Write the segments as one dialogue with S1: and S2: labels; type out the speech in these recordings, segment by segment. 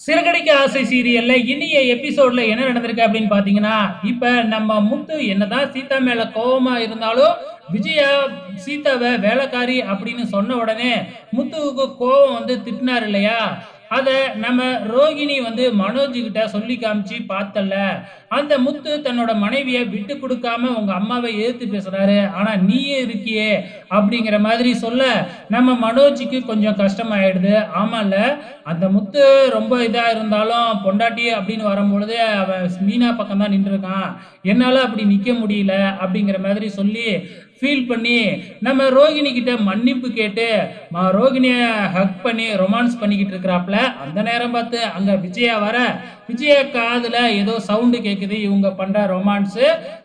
S1: சிறகடிக்க ஆசை சீரியல்ல இனிய எபிசோட்ல என்ன நடந்திருக்கு அப்படின்னு பாத்தீங்கன்னா இப்ப நம்ம முத்து என்னதான் சீதா மேல கோபமா இருந்தாலும் விஜயா சீதாவை வேலைக்காரி அப்படின்னு சொன்ன உடனே முத்துவுக்கு கோபம் வந்து திட்டினார் இல்லையா? அதை நம்ம ரோகிணி வந்து மனோஜ் கிட்ட சொல்லி காமிச்சு பார்த்தல அந்த முத்து தன்னோட மனைவியை விட்டு கொடுக்காம உங்க அம்மாவை எதிர்த்து பேசுறாரு. ஆனா நீயே இருக்கியே அப்படிங்கிற மாதிரி சொல்ல நம்ம மனோஜுக்கு கொஞ்சம் கஷ்டமாயிடுது. ஆமால அந்த முத்து ரொம்ப இதா இருந்தாலும் பொண்டாட்டி அப்படின்னு வரும்பொழுது அவன் மீனா பக்கம் தான் நின்றுருக்கான். என்னால அப்படி நிக்க முடியல அப்படிங்கிற மாதிரி சொல்லி ஃபீல் பண்ணி நம்ம ரோகிணி கிட்ட மன்னிப்பு கேட்டு ம- ரோகிணியை ஹக் பண்ணி ரொமான்ஸ் பண்ணிக்கிட்டு இருக்கிறாப்ல அந்த நேரம் பார்த்து அங்க விஜயா வர விஜய காதுல ஏதோ சவுண்டு கேட்குது இவங்க பண்ற ரொமான்ஸ்.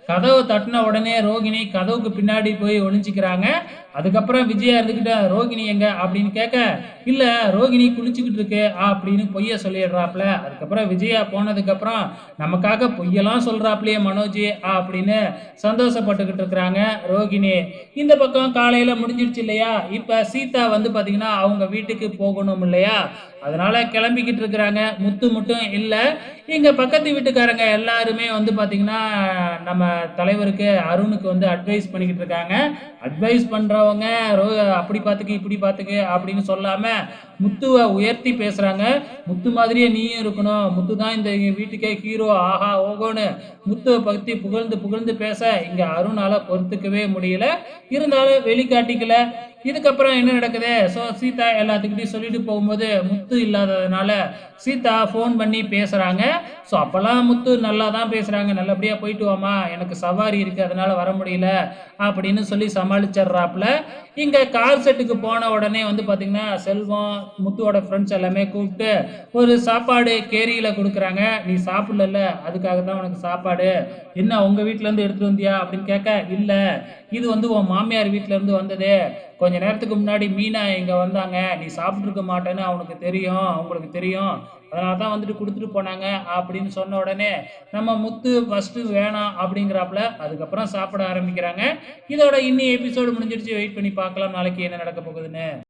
S1: கதவு தட்டின உடனே ரோகிணி கதவுக்கு பின்னாடி போய் ஒளிஞ்சிக்கிறாங்க. அதுக்கப்புறம் விஜயா இருந்துக்கிட்ட ரோகிணி எங்க? அப்படின்னு கேட்க இல்ல ரோகிணி குளிச்சுக்கிட்டு இருக்கு. அப்படின்னு பொய்ய சொல்லிடுறாப்ல. அதுக்கப்புறம் விஜயா போனதுக்கு அப்புறம் நமக்காக பொய்யெல்லாம் சொல்றாப்லயே மனோஜ். அப்படின்னு சந்தோஷப்பட்டுக்கிட்டு இருக்கிறாங்க ரோகிணி. இந்த பக்கம் காலையில முடிஞ்சிருச்சு இல்லையா? இப்ப சீதா வந்து பாத்தீங்கன்னா அவங்க வீட்டுக்கு போகணும் இல்லையா? அதனால கிளம்பிக்கிட்டு இருக்கிறாங்க. முத்து மட்டும் இல்லை இங்க பக்கத்து வீட்டுக்காரங்க எல்லாருமே வந்து பாத்தீங்கன்னா நம்ம தலைவருக்கு அருணுக்கு வந்து அட்வைஸ் பண்ணிக்கிட்டு இருக்காங்க. அட்வைஸ் பண்றவங்க ரோ அப்படி பார்த்துக்கு இப்படி பார்த்துக்கு அப்படின்னு சொல்லாம முத்துவை உயர்த்தி பேசுறாங்க. முத்து மாதிரியே நீயும் இருக்கணும். முத்து தான் இந்த எங்கள் வீட்டுக்கே ஹீரோ ஆஹா ஓகோன்னு முத்துவை பற்றி புகழ்ந்து புகழ்ந்து பேச இங்க அருணால பொறுத்துக்கவே முடியல. இருந்தாலும் வெளிக்காட்டிக்கல. இதுக்கப்புறம் என்ன நடக்குது? ஸோ சீதா எல்லாத்துக்கிட்டையும் சொல்லிட்டு போகும்போது முத்து முத்து இல்லாததுனால சீதா ஃபோன் பண்ணி பேசுகிறாங்க ஸோ அப்போல்லாம் முத்து நல்லா தான் பேசுகிறாங்க நல்லபடியாக போயிட்டு வாமா எனக்கு சவாரி இருக்குது அதனால் வர முடியல. அப்படின்னு சொல்லி சமாளிச்சிட்றாப்புல. இங்கே கார் செட்டுக்கு போன உடனே வந்து பார்த்திங்கன்னா செல்வம் முத்துவோட ஃப்ரெண்ட்ஸ் எல்லாமே கூப்பிட்டு ஒரு சாப்பாடு கேரியில் கொடுக்குறாங்க. நீ சாப்பிடல அதுக்காக தான் உனக்கு சாப்பாடு. என்ன உங்கள் வீட்டிலேருந்து எடுத்துகிட்டு வந்தியா? அப்படின்னு கேட்க இல்லை. இது வந்து உன் மாமியார் வீட்டிலேருந்து வந்தது. கொஞ்ச நேரத்துக்கு முன்னாடி மீனா இங்கே வந்தாங்க. நீ சாப்பிட்ருக்க மாட்டேன்னு அவனுக்கு தெரியும் அவங்களுக்கு தெரியும். அதனால தான் வந்துட்டு கொடுத்துட்டு போனாங்க அப்படின்னு சொன்ன உடனே நம்ம முத்து ஃபஸ்ட்டு வேணாம் அப்படிங்கிறாப்புல அதுக்கப்புறம் சாப்பிட ஆரம்பிக்கிறாங்க. இதோட இன்னி எபிசோடு முடிஞ்சிருச்சு. வெயிட் பண்ணி பார்க்கலாம். நாளைக்கு என்ன நடக்க போகுதுன்னு.